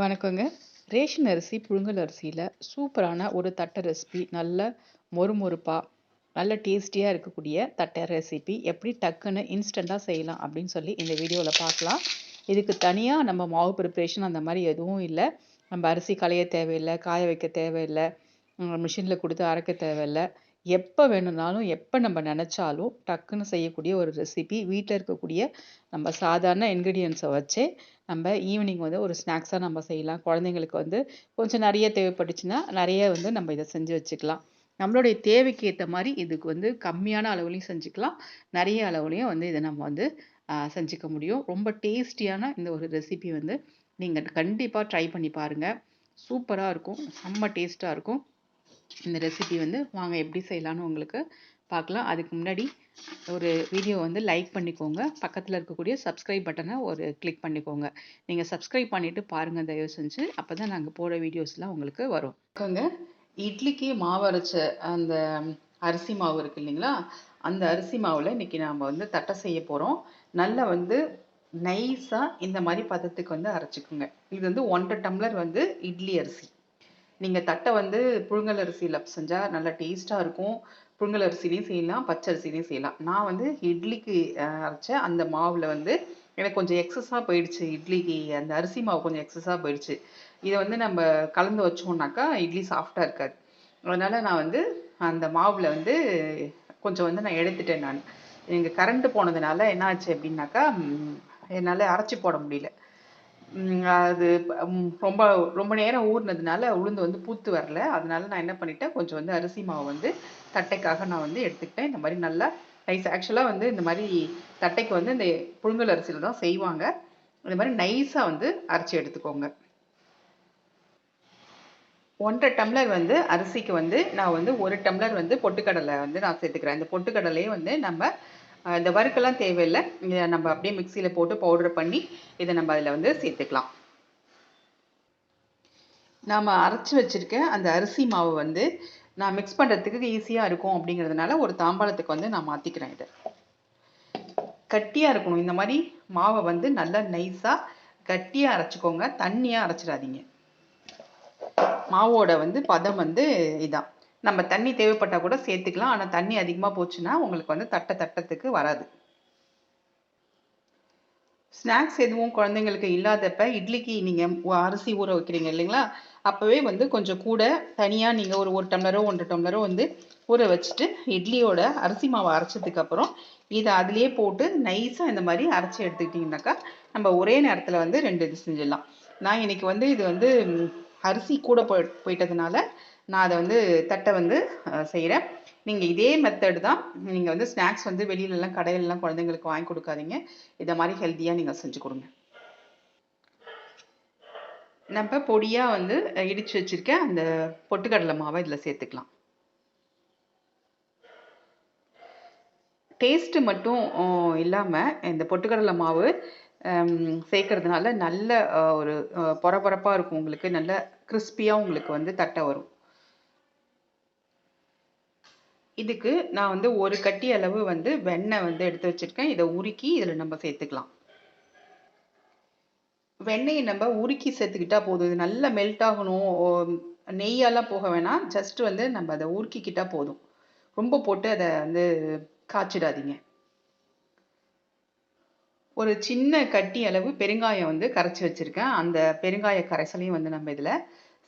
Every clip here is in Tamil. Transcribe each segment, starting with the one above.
வணக்கங்க. ரேஷன் அரிசி, புழுங்கல் அரிசியில் சூப்பரான ஒரு தட்டை ரெசிபி. நல்ல மொறுமொறுப்பாக நல்ல டேஸ்டியாக இருக்கக்கூடிய தட்டை ரெசிபி எப்படி டக்குன்னு இன்ஸ்டண்ட்டாக செய்யலாம் அப்படின்னு சொல்லி இந்த வீடியோவில் பார்க்கலாம். இதுக்கு தனியாக நம்ம மாவு ப்ரிப்பரேஷன் அந்த மாதிரி எதுவும் இல்லை நம்ம அரிசி களைய தேவையில்லை காய வைக்க தேவையில்லை மிஷினில் கொடுத்து அரைக்க தேவையில்லை எப்போ வேணும்னாலும், எப்போ நம்ம நினச்சாலும் டக்குன்னு செய்யக்கூடிய ஒரு ரெசிபி. வீட்டில் இருக்கக்கூடிய நம்ம சாதாரண இன்க்ரீடியன்ஸை வச்சே நம்ம ஈவினிங் வந்து ஒரு ஸ்நாக்ஸாக நம்ம செய்யலாம். குழந்தைங்களுக்கு வந்து கொஞ்சம் நிறைய தேவைப்பட்டுச்சுன்னா, நிறைய வந்து நம்ம இதை செஞ்சு வச்சுக்கலாம். நம்மளுடைய தேவைக்கு ஏற்ற மாதிரி இதுக்கு வந்து கம்மியான அளவுலையும் செஞ்சுக்கலாம். நிறைய அளவுலையும் வந்து இதை நம்ம வந்து செஞ்சுக்க முடியும். ரொம்ப டேஸ்டியான இந்த ஒரு ரெசிபி வந்து நீங்கள் கண்டிப்பாக ட்ரை பண்ணி பாருங்கள் சூப்பராக இருக்கும். செம்ம டேஸ்ட்டாக இருக்கும். இந்த ரெசிபி வந்து வாங்க எப்படி செய்யலான்னு உங்களுக்கு பார்க்கலாம். அதுக்கு முன்னாடி ஒரு வீடியோ வந்து லைக் பண்ணிக்கோங்க. பக்கத்தில் இருக்கக்கூடிய சப்ஸ்கிரைப் பட்டனை ஒரு கிளிக் பண்ணிக்கோங்க. நீங்கள் சப்ஸ்கிரைப் பண்ணிவிட்டு பாருங்கள் தயவு செஞ்சு. அப்போ தான் நாங்கள் போகிற வீடியோஸ்லாம் உங்களுக்கு வரும். இட்லிக்கு மாவு அரைச்ச அந்த அரிசி மாவு இருக்கு இல்லைங்களா? அந்த அரிசி மாவில் இன்றைக்கி நாம் வந்து தட்டை செய்ய போகிறோம் நல்லா வந்து நைஸாக இந்த மாதிரி பதத்துக்கு வந்து அரைச்சிக்கோங்க இது வந்து 1 1/2 டம்ளர் வந்து இட்லி அரிசி. நீங்கள் தட்டை வந்து புழுங்கல் அரிசியில் செஞ்சால் நல்லா டேஸ்ட்டாக இருக்கும். புழுங்கல் அரிசியிலயும் செய்யலாம், பச்சை செய்யலாம். நான் வந்து இட்லிக்கு அரைச்சேன் அரைச்ச அந்த மாவில் வந்து எனக்கு கொஞ்சம் எக்ஸஸாக போயிடுச்சு. இட்லிக்கு அந்த அரிசி மாவு கொஞ்சம் எக்ஸஸாக போயிடுச்சு. இதை வந்து நம்ம கலந்து வச்சோம்னாக்கா, இட்லி சாஃப்டாக இருக்காது. அதனால் நான் வந்து அந்த மாவில் வந்து கொஞ்சம் வந்து நான் எடுத்துட்டேன் நான் எங்கள் கரண்ட்டு போனதுனால என்ன ஆச்சு அப்படின்னாக்கா, என்னால் அரைச்சி போட முடியல. அது ரொம்ப ரொம்ப நேரம் ஊறினதுனால உளுந்து வந்து பூத்து வரல. அதனால நான் என்ன பண்ணிட்டேன், கொஞ்சம் வந்து அரிசி மாவு வந்து தட்டைக்காக நான் வந்து எடுத்துக்கிட்டேன். இந்த மாதிரி நல்லா நைஸ் ஆக்சுவலாக வந்து இந்த மாதிரி தட்டைக்கு வந்து இந்த புழுங்கல் அரிசியில் தான் செய்வாங்க. இந்த மாதிரி நைஸாக வந்து அரைச்சி எடுத்துக்கோங்க. 1 1/2 டம்ளர் வந்து அரிசிக்கு வந்து நான் வந்து ஒரு டம்ளர் வந்து பொட்டுக்கடலை வந்து நான் சேர்த்துக்கிறேன். இந்த பொட்டுக்கடலையே வந்து நம்ம இந்த வறுக்கெல்லாம் தேவையில்ல. இதை நம்ம அப்படியே மிக்சியில் போட்டு பவுடர் பண்ணி, இதை நம்ம அதில் வந்து சேர்த்துக்கலாம். நாம் அரைச்சி வச்சுருக்க அந்த அரிசி மாவு வந்து நான் மிக்ஸ் பண்ணுறதுக்கு ஈஸியாக இருக்கும் அப்படிங்கிறதுனால, ஒரு தாம்பாளத்துக்கு வந்து நான் மாற்றிக்கிறேன் இதை கட்டியாக இருக்கணும். இந்த மாதிரி மாவை வந்து நல்லா நைஸாக கட்டியாக அரைச்சிக்கோங்க தண்ணியாக அரைச்சிடாதீங்க. மாவோட வந்து பதம் வந்து இதான். நம்ம தண்ணி தேவைப்பட்டால் கூட சேர்த்துக்கலாம். ஆனால் தண்ணி அதிகமாக போச்சுன்னா, உங்களுக்கு வந்து தட்டை தட்டத்துக்கு வராது. ஸ்நாக்ஸ் எதுவும் குழந்தைங்களுக்கு இல்லாதப்ப, இட்லிக்கு நீங்கள் அரிசி ஊற வைக்கிறீங்க இல்லைங்களா? அப்பவே வந்து கொஞ்சம் கூட தனியாக நீங்கள் ஒரு ஒரு டம்ளரோ, 1 1/2 டம்ளரோ வந்து ஊற வச்சுட்டு, இட்லியோட அரிசி மாவு அரைச்சதுக்கப்புறம் இதை அதுலேயே போட்டு நைஸாக இந்த மாதிரி அரைச்சி எடுத்துக்கிட்டிங்கனாக்கா நம்ம ஒரே நேரத்தில் வந்து ரெண்டு இது செஞ்சிடலாம். நான் இன்றைக்கி வந்து இது வந்து அரிசி கூட போய் போயிட்டதுனால, நான் அதை வந்து தட்டை வந்து செய்கிறேன் நீங்கள் இதே மெத்தடு தான். நீங்கள் வந்து ஸ்நாக்ஸ் வந்து வெளியிலலாம் கடையிலலாம் குழந்தைங்களுக்கு வாங்கி கொடுக்காதீங்க இதை மாதிரி ஹெல்த்தியாக நீங்கள் செஞ்சு கொடுங்க நம்ம பொடியாக வந்து இடித்து வச்சுருக்கேன் அந்த பொட்டுக்கடலை மாவை இதில் சேர்த்துக்கலாம். டேஸ்ட்டு மட்டும் இல்லாமல் இந்த பொட்டுக்கடலை மாவு சேர்க்கறதுனால நல்ல ஒரு அ இருக்கும் உங்களுக்கு. நல்ல கிறிஸ்பியாக உங்களுக்கு வந்து தட்டை வரும். இதுக்கு நான் வந்து ஒரு கட்டி அளவு வந்து வெண்ணெய் வந்து எடுத்து வச்சுருக்கேன் இதை உருக்கி இதில் நம்ம சேர்த்துக்கலாம். வெண்ணெயை நம்ம உருக்கி சேர்த்துக்கிட்டா போதும். இது நல்லா மெல்ட் ஆகணும். ஒ நெய்யாலாம் போக வேணாம். ஜஸ்ட் வந்து நம்ம அதை உருக்கிக்கிட்டா போதும். ரொம்ப போட்டு அதை வந்து காய்ச்சிடாதீங்க. ஒரு சின்ன கட்டி அளவு பெருங்காயம் வந்து கரைச்சி வச்சுருக்கேன் அந்த பெருங்காய கரைசலையும் வந்து நம்ம இதில்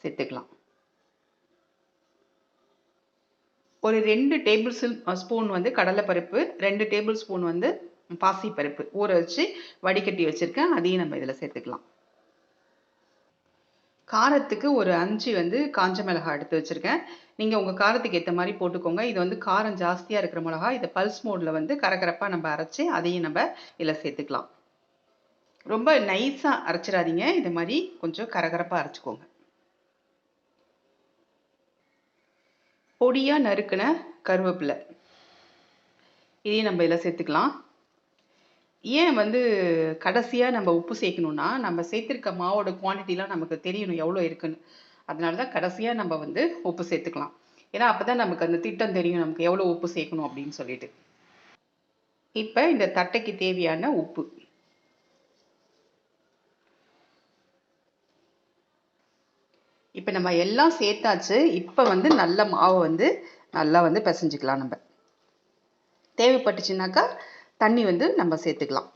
சேர்த்துக்கலாம். ஒரு ரெண்டு டேபிள் ஸ்பூன் வந்து கடலைப்பருப்பு, ரெண்டு டேபிள் ஸ்பூன் வந்து பாசிப்பருப்பு ஊற வச்சு வடிகட்டி வச்சுருக்கேன் அதையும் நம்ம இதில் சேர்த்துக்கலாம். காரத்துக்கு ஒரு அஞ்சு வந்து காஞ்ச மிளகாய் எடுத்து வச்சுருக்கேன் நீங்கள் உங்கள் காரத்துக்கு ஏற்ற மாதிரி போட்டுக்கோங்க. இது வந்து காரம் ஜாஸ்தியாக இருக்கிற மிளகா. இதை பல்ஸ் மோடில் வந்து கரகரப்பாக நம்ம அரைச்சி அதையும் நம்ம இதில் சேர்த்துக்கலாம். ரொம்ப நைஸாக அரைச்சிடாதீங்க. இது மாதிரி கொஞ்சம் கரகரப்பாக அரைச்சிக்கோங்க பொடியாக நறுக்கின கருவேப்பிலை. இதையும் நம்ம இதில் சேர்த்துக்கலாம். ஏன் வந்து கடைசியாக நம்ம உப்பு சேர்க்கணும்னா, நம்ம சேர்த்துருக்க மாவோட குவான்டிட்டிலாம் நமக்கு தெரியணும் எவ்வளோ இருக்குன்னு. அதனால தான் கடைசியாக நம்ம வந்து உப்பு சேர்த்துக்கலாம். ஏன்னா, அப்போ தான் நமக்கு அந்த திட்டம் தெரியும். நமக்கு எவ்வளோ உப்பு சேர்க்கணும் அப்படின்னு சொல்லிட்டு. இப்போ இந்த தட்டைக்கு தேவையான உப்பு. இப்போ நம்ம எல்லாம் சேர்த்தாச்சு. இப்போ வந்து நல்ல மாவை வந்து நல்லா வந்து பிசைஞ்சிக்கலாம் நம்ம. தேவைப்பட்டுச்சுனாக்கா தண்ணி வந்து நம்ம சேர்த்துக்கலாம்.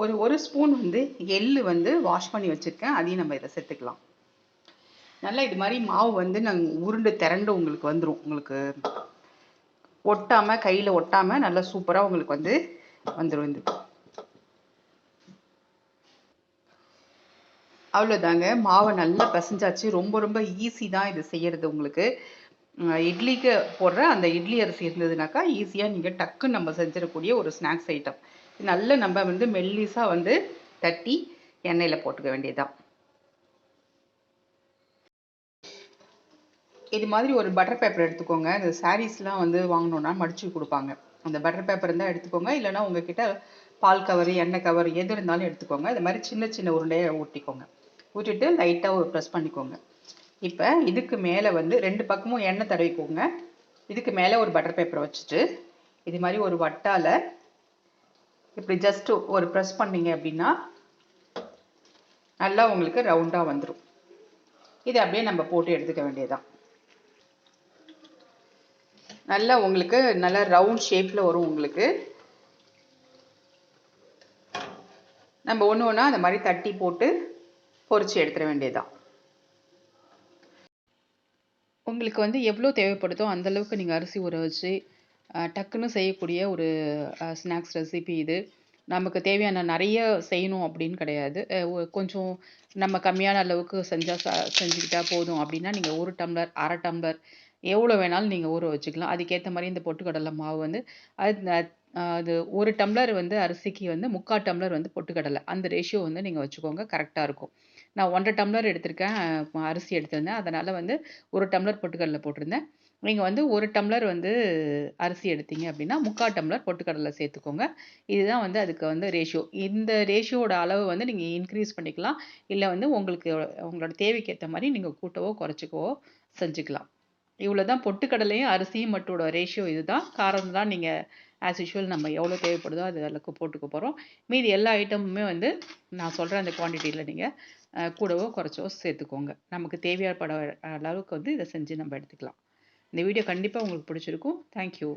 ஒரு ஒரு ஸ்பூன் வந்து எள்ளு வந்து வாஷ் பண்ணி வச்சுருக்கேன். அதையும் நம்ம இதை சேர்த்துக்கலாம். நல்லா இது மாதிரி மாவு வந்து நாங்கள் உருண்டு திரண்டு உங்களுக்கு வந்துடும் உங்களுக்கு ஒட்டாமல் கையில் ஒட்டாமல் நல்லா சூப்பராக உங்களுக்கு வந்து வந்துடும் இது. அவ்வளோதாங்க மாவை நல்லா பிசைஞ்சாச்சு. ரொம்ப ரொம்ப ஈஸி தான் இது செய்யறது உங்களுக்கு. இட்லிக்கு போடுற அந்த இட்லி அரிசி இருந்ததுனாக்கா ஈஸியாக நீங்கள் டக்குன்னு நம்ம செஞ்சிடக்கூடிய ஒரு ஸ்நாக்ஸ் ஐட்டம். நல்ல நம்ம வந்து மெல்லிஸாக வந்து தட்டி எண்ணெயில் போட்டுக்க வேண்டியதுதான். இது மாதிரி ஒரு பட்டர் பேப்பர் எடுத்துக்கோங்க. இந்த சாரீஸ்லாம் வந்து வாங்கினோன்னா மடிச்சு கொடுப்பாங்க. அந்த பட்டர் பேப்பர் இருந்தால் எடுத்துக்கோங்க. இல்லைன்னா உங்ககிட்ட பால் கவர் எண்ணெய் கவர் எது இருந்தாலும் எடுத்துக்கோங்க. இது மாதிரி சின்ன சின்ன உருண்டையை ஊட்டிக்கோங்க. ஊற்றிட்டு லைட்டாக ஒரு ப்ரெஸ் பண்ணிக்கோங்க. இப்போ இதுக்கு மேலே வந்து ரெண்டு பக்கமும் எண்ணெய் தடவிக்கோங்க. இதுக்கு மேலே ஒரு பட்டர் பேப்பரை வச்சுட்டு இது மாதிரி ஒரு வட்டால் இப்படி ஜஸ்ட்டு ஒரு ப்ரெஸ் பண்ணீங்க அப்படின்னா நல்லா உங்களுக்கு ரவுண்டாக வந்துடும் இதை அப்படியே நம்ம போட்டு எடுத்துக்க வேண்டியதுதான். நல்லா உங்களுக்கு நல்லா ரவுண்ட் ஷேப்பில் வரும் உங்களுக்கு. நம்ம ஒன்று ஒன்றா அந்த மாதிரி தட்டி போட்டு பொறிச்சு எடுத்துட வேண்டியதுதான். உங்களுக்கு வந்து எவ்வளோ தேவைப்படுதோ அந்தளவுக்கு நீங்கள் அரிசி ஊற வச்சு டக்குன்னு செய்யக்கூடிய ஒரு ஸ்நாக்ஸ் ரெசிபி இது. நமக்கு தேவையான நிறைய செய்யணும் அப்படின்னு கிடையாது. கொஞ்சம் நம்ம கம்மியான அளவுக்கு செஞ்சால் செஞ்சுக்கிட்டா போதும் அப்படின்னா நீங்கள் ஒரு டம்ளர் அரை டம்ளர் எவ்வளோ வேணாலும் நீங்கள் ஊற வச்சுக்கலாம். அதுக்கேற்ற மாதிரி இந்த பொட்டுக்கடலை மாவு வந்து அது அது ஒரு டம்ளர் வந்து அரிசிக்கு வந்து முக்கால் டம்ளர் வந்து பொட்டுக்கடலை. அந்த ரேஷியோ வந்து நீங்கள் வச்சுக்கோங்க கரெக்டாக இருக்கும். நான் ஒன்றரை டம்ளர் எடுத்திருக்கேன் அரிசி எடுத்திருந்தேன். அதனால் வந்து ஒரு டம்ளர் பொட்டுக்கடலை போட்டிருந்தேன். நீங்கள் வந்து ஒரு டம்ளர் வந்து அரிசி எடுத்தீங்க அப்படின்னா முக்கால் டம்ளர் பொட்டுக்கடலை சேர்த்துக்கோங்க. இதுதான் வந்து அதுக்கு வந்து ரேஷியோ இந்த ரேஷியோட அளவு வந்து நீங்கள் இன்க்ரீஸ் பண்ணிக்கலாம். இல்லை வந்து உங்களுக்கு உங்களோட தேவைக்கு ஏற்ற மாதிரி நீங்கள் கூட்டவோ குறைச்சிக்கவோ செஞ்சுக்கலாம். இவ்வளோ தான் பொட்டுக்கடலையும் அரிசியும் மட்டோட ரேஷியோ இதுதான். காரம் தான் நீங்கள் ஆஸ் யூஷுவல் நம்ம எவ்வளோ தேவைப்படுதோ அது அளவுக்கு போட்டுக்க போகிறோம் மீதி எல்லா ஐட்டமுமே வந்து நான் சொல்கிற அந்த குவான்டிட்டியில் நீங்கள் கூடவோ குறைச்சோ சேர்த்துக்கோங்க. நமக்கு தேவையான அளவுக்கு வந்து இதை செஞ்சு நம்ம எடுத்துக்கலாம். இந்த வீடியோ கண்டிப்பாக உங்களுக்கு பிடிச்சிருக்கும். தேங்க்யூ